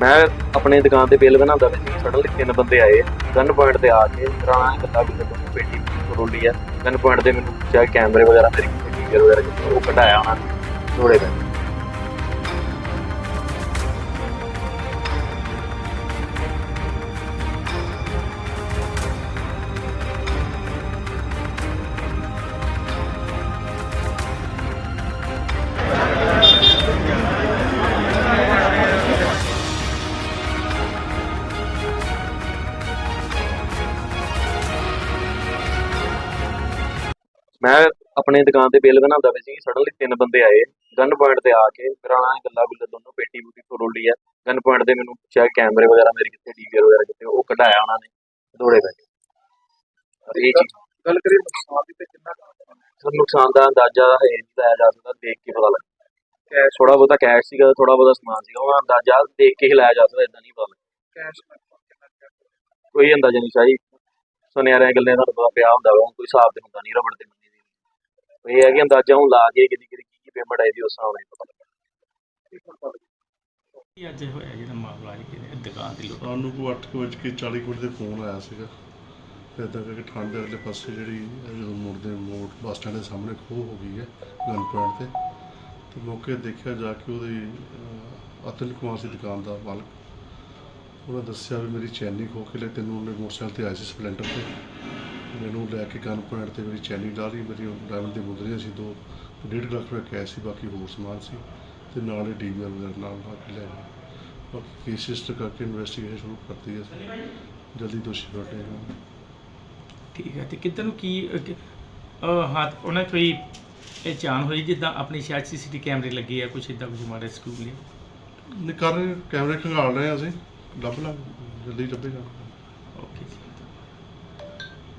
ਮੈਂ ਆਪਣੇ ਦੁਕਾਨ ਤੇ ਬਿੱਲ ਬਣਾਉਂਦਾ ਸੀ ਸੜਨ ਤਿੰਨ ਬੰਦੇ ਆਏ ਗਨ ਪੁਆਇੰਟ ਤੇ ਆ ਕੇ ਰਾਣਾ ਗੱਲਾਂ ਵੀ ਜਦੋਂ ਪੇਟੀ ਰੋਲੀ ਆ ਗਨ ਪੁਆਇੰਟ ਦੇ ਮੈਨੂੰ ਚਾਹੇ ਕੈਮਰੇ ਵਗੈਰਾ ਮੇਰੀ ਟੀਵੀ ਵਗੈਰਾ ਕਿਤੇ ਉਹ ਕਢਾਇਆ ਉਹਨਾਂ ਨੇ ਥੋੜੇ ਪੈ ਮੈਂ ਆਪਣੀ ਦੁਕਾਨ ਤੇ ਬਿੱਲ ਬਣਾਉਂਦਾ ਸੀ ਸਡਨਲੀ ਤਿੰਨ ਬੰਦੇ ਆਏ ਗਨ ਪੁਆਇੰਟ ਤੇ ਆ ਕੇ ਰਾਣਾ ਗੱਲਾਂ ਗੁੱਲਾਂ ਦੋਨੋਂ ਪੇਟੀ ਬੂਟੀ ਰੋਲੀ ਆ। ਗਨ ਪੁਆਇੰਟ ਤੇ ਮੈਨੂੰ ਚਾਹੇ ਕੈਮਰੇ ਵਗੈਰਾ ਮੇਰੀ ਕਿੱਥੇ ਡੀਵੀਆਰ ਵਗੈਰਾ ਕਿੱਥੇ ਉਹ ਕਢਾਇਆ ਉਹਨਾਂ ਨੇ ਦੌੜੇ ਇਹ ਚੀਜ਼ ਗੱਲ ਕਰੀਏ ਨੁਕਸਾਨ ਦੀ ਤੇ ਕਿੰਨਾ? ਸਰ ਨੁਕਸਾਨ ਦਾ ਅੰਦਾਜ਼ਾ ਹੈ ਨਹੀਂ ਲਾਇਆ ਜਾ ਸਕਦਾ ਦੇਖ ਕੇ ਪਤਾ ਲੱਗ ਕੈਸ਼ ਥੋੜਾ ਬਹੁਤਾ ਕੈਸ਼ ਸੀਗਾ ਥੋੜਾ ਬਹੁਤਾ ਸਮਾਨ ਸੀਗਾ ਉਹਦਾ ਅੰਦਾਜ਼ਾ ਦੇਖ ਕੇ ਹੀ ਲਾਇਆ ਜਾ ਸਕਦਾ ਇਦਾਂ ਨਹੀਂ ਪਤਾ ਲੱਗਦਾ। ਕੈਸ਼? ਕੋਈ ਅੰਦਾਜ਼ਾ ਨਹੀਂ ਸਾਈ ਸੁਨਿਆਰਿਆਂ ਗੱਲਾਂ ਤੁਹਾਨੂੰ ਪਤਾ ਪਿਆ ਹੁੰਦਾ ਵਾ ਕੋਈ ਹਿਸਾਬ ਤੇ ਹੁੰਦਾ ਨਹੀਂ ਰਬੜ ਤੇ ਦੀ ਇਹ ਹੈ ਕਿ ਅੰਦਾਜ਼ਾ ਹੁਣ ਲਾ ਕੇ ਕਿਹਦੀ ਕਿਹਦੀ ਕੀ ਕੀ ਪੇਮੈਂਟ ਆਈ ਦੀ ਉਸ ਹਿਸਾਬ ਨਾਲ ਪਤਾ ਲੱਗਾ ਇੱਕ ਮਿੰਟ ਬਾਅਦ। ਕੀ ਅੱਜ ਹੋਇਆ ਜਿਹੜਾ ਮਾਮਲਾ ਹੈ ਕਿ ਦੁਕਾਨ ਦੀ ਲੁੱਟ ਸਾਨੂੰ ਕੋ 8:40 ਮਿੰਟ ਦੇ ਫੋਨ ਆਇਆ ਸੀਗਾ। ਫਿਰ ਇਦਾਂ ਕਰਕੇ ਠੰਡ ਦੇ ਅਗਲੇ ਪਾਸੇ ਜਿਹੜੀ ਇਹ ਜਦੋਂ ਮੁੜਦੇ ਮੋੜ ਬੱਸ ਸਟੈਂਡ ਦੇ ਸਾਹਮਣੇ ਖੋਹ ਹੋ ਗਈ ਹੈ ਗਨ ਪੁਆਇੰਟ ਤੇ। ਤੇ ਮੌਕੇ ਦੇਖਿਆ ਜਾ ਕੇ ਉਹਦੀ ਅਤੁਲ ਕੁਮਾਰ ਸੀ ਦੁਕਾਨ ਦਾ ਮਾਲਕ। ਉਹਨੇ ਦੱਸਿਆ ਵੀ ਮੇਰੀ ਚੈਨੀ ਖੋ ਕੇ ਲੈ ਤੈਨੂੰ ਉਹਨੇ ਮੋਟਰਸਾਈਕਲ ਤੇ ਆਇਆ ਸੀ ਸਪਲੈਂਡਰ ਤੇ। ਮੈਨੂੰ ਲੈ ਕੇ ਗਨ ਪੁਆਇੰਟ ਤੇ ਮੇਰੀ ਚੈਨੀ ਲਾ ਲਈ ਮੇਰੀ ਡਰਾਈਵਰ ਦੀ ਮੁੰਦਰੀਆਂ ਸੀ ਦੋ ਡੇਢ ਲੱਖ ਰੁਪਏ ਕੈਸ਼ ਸੀ ਬਾਕੀ ਹੋਰ ਸਮਾਨ ਸੀ ਤੇ ਨਾਲ ਹੀ ਡੀਵੀਆਰ ਵਗੈਰਾ ਨਾਲ ਲਾ ਕੇ ਲੈ ਗਏ। ਬਾਕੀ ਕੇਸ ਰਜਿਸਟਰ ਕਰਕੇ ਇਨਵੈਸਟੀਗੇਸ਼ਨ ਸ਼ੁਰੂ ਕਰਤੀ ਹੈ। ਅਸੀਂ ਜਲਦੀ ਦੋਸ਼ੀ ਫੜੇ ਜਾਣਗੇ ਠੀਕ ਹੈ ਤੇ ਕਿੱਧਰ ਨੂੰ ਕੀ ਅਹ, ਹੱਥ ਉਹਨਾਂ ਕੋਈ ਇਹ ਚਾਨ ਹੋਈ ਜਿੱਦਾਂ ਆਪਣੀ ਸ਼ਾਇਦ ਸੀਸੀਟੀ ਕੈਮਰੇ ਲੱਗੇ ਆ ਕੁਛ ਇਦਾਂ ਕੁਝ ਮਾਰੇ ਸਕੂਲ ਲਈ ਨਹੀਂ ਕਰ ਰਹੇ ਕੈਮਰੇ ਖੰਗਾਲ ਰਹੇ ਹਾਂ ਅਸੀਂ। ਲੱਭ ਲਾਂ ਜਲਦੀ ਲੱਭੇ ਜਾਣਗੇ ਓਕੇ ਜੀ।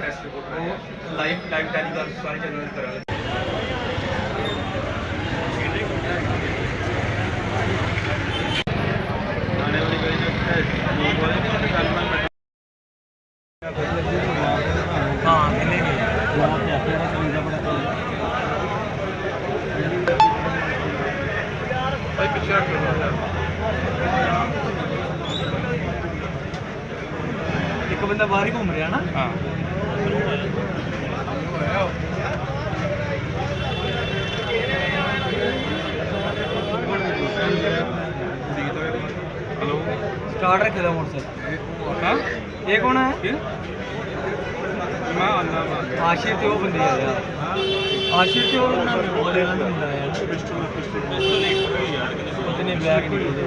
प्रेस रिपोर्ट को लाइव लाइव टेलीकास्ट सारे चैनल करा Check it out. ਬੰਦਾ ਬਾਹਰ ਹੀ ਘੁੰਮ ਰਿਹਾ ਨਾ। ਹਾਂ। ਹਲੋ। ਸਟਾਰਟ ਰੱਖੇ ਦਾ ਮੋਟਰਸਾਈਕਲ ਹਾਂ? ਇਹ ਕੌਣ ਹੈ? ਮੈਂ ਅੱਲਾ ਆਸ਼ੀਰ ਤੇ ਉਹ ਬੰਦੇ ਆ ਯਾਰ। ਆਸ਼ੀਰ ਤੇ ਉਹ ਨਾ ਬੋਲੇ ਨਾ ਹੁੰਦਾ ਯਾਰ। ਪਿਸਟਲ ਪਿਸਟਲ ਪਿਸਟਲ ਇੱਕ ਯਾਰ ਕਿਤੇ ਬੈਗ ਨਹੀਂ ਦੇ